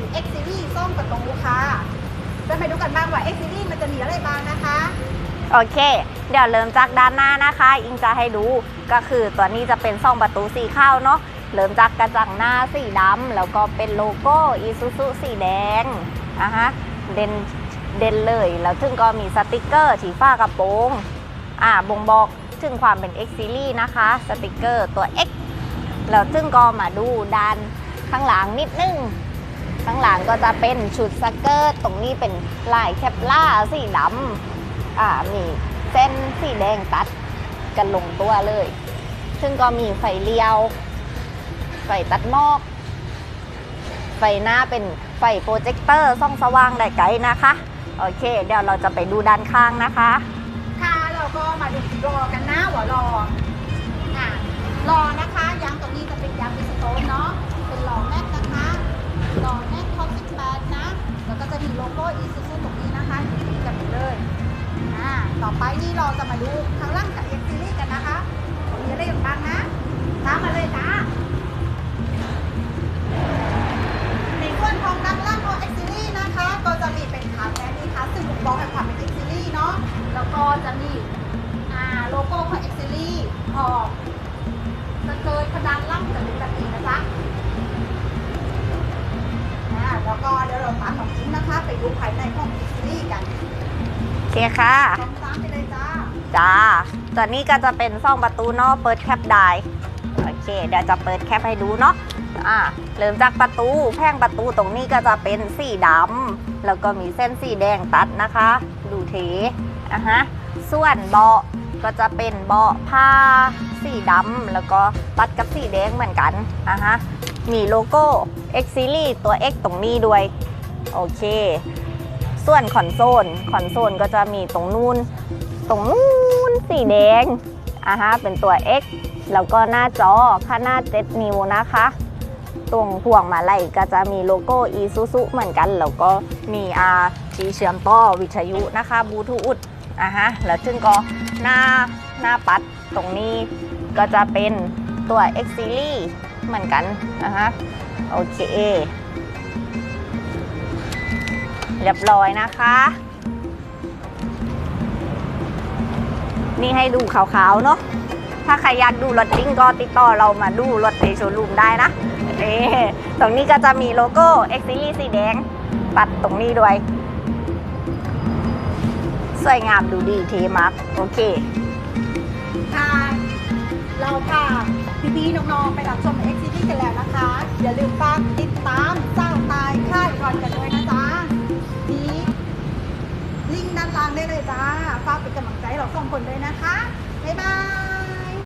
ือ X Series ส้มประตูค่ะจะไปดูกันบ้างว่า X Series มันจะมีอะไรบ้างนะคะ โอเค เดี๋ยวเริ่มจากด้านหน้านะคะ อิงจะให้ดูก็คือตัวนี้จะเป็นซ่องประตูสีข้าวเนาะเริ่มจากกระจังหน้าสีดำแล้วก็เป็นโลโก้อีซูซูสีแดงอะฮะเด่นเด่นเลยแล้วถึงก็มีสติกเกอร์สีฟ้ากระโปรงอ่าบ่งบอกถึงความเป็น X Series นะคะ สติกเกอร์ตัว X แล้วถึงก็มาดูด้านข้างหลังนิดนึง ข้างหลังก็จะเป็นชุดสเกิร์ตตรงนี้เป็นลายแคปล่าสีดำอ่ามีเส้นสีแดงตัดกันลงตัวเลย ซึ่งก็มีไฟเลี้ยว ไฟตัดมอก ไฟหน้าเป็นไฟโปรเจคเตอร์ส่องสว่างได้ไกลนะคะ โอเค เดี๋ยวเราจะไปดูด้านข้างนะคะ ค่ะเราก็มาดูรอ ต่อไปนี่เราจะมาดูข้างล่างกับเอ็กซิลี่กันนะคะมีอะไรบ้างนะ ตามมาเลยจ้าในส่วนของด้านล่างของเอ็กซิลี่นะคะ ก็จะมีเป็นขาแฟนนี่ค่ะซึ่งผมบอกแบบความเป็นเอ็กซิลี่เนาะ แล้วก็จะมีอ่าโลโก้ของ e x c e l y ขอบสเกิร์ตกระดานล่ำจะเป็นแบบนี้นะจ๊ะแล้วก็เดี๋ยวเราตามของจริงนะคะ ไปดูภายในของ e x c e l y กัน โอเคค่ะ จ้าจาตัวนี้ก็จะเป็นซ่องประตูนาะเปิดแคปได้โอเค เดี๋ยวจะเปิดแคปให้ดูเนาะอ่าเริ่มจากประตูแพ่งประตูตรงนี้ก็จะเป็นสีดำแล้วก็มีเส้นสีแดงตัดนะคะ ดูเทอะฮะส่วนเบาะก็จะเป็นเบาะผ้าสีดำแล้วก็ตัดกับสีแดงเหมือนกันอะฮะมีโลโก้ X Series ตัว X ตรงนี้ด้วย โอเค ส่วนคอนโซลคอนโซลก็จะมีตรงนู้น ตรงนู้นสีแดงอะฮะเป็นตัว X แล้วก็หน้าจอขนาด 7 นิ้วนะคะ ตรงพวงมาลัยก็จะมีโลโก้ Isuzu เหมือนกัน แล้วก็มีอาที่เชื่อมต่อวิทยุนะคะบลูทูธอะฮะแล้วถึงก็หน้าหน้าปัดตรงนี้ก็จะเป็นตัว X Series เหมือนกันอะฮะโอเค เรียบร้อยนะคะ นี่ให้ดูขาวๆเนาะถ้าใครอยากดูรถจริงก็ติดต่อเรามาดูรถในโชว์รูมได้นะเอ๊ตรงนี้ก็จะมีโลโก้ X Series สีแดง ปัดตรงนี้ด้วย สวยงามดูดีเทมากโอเคค่ะ เราพาพี่ๆน้องๆไปรับชม X City กันแล้วนะคะ อย่าลืมฝากติดตาม ด้านล่างได้เลยจ้าฝากเป็นกำลังใจเราสองคนด้วยนะคะ บ๊ายบาย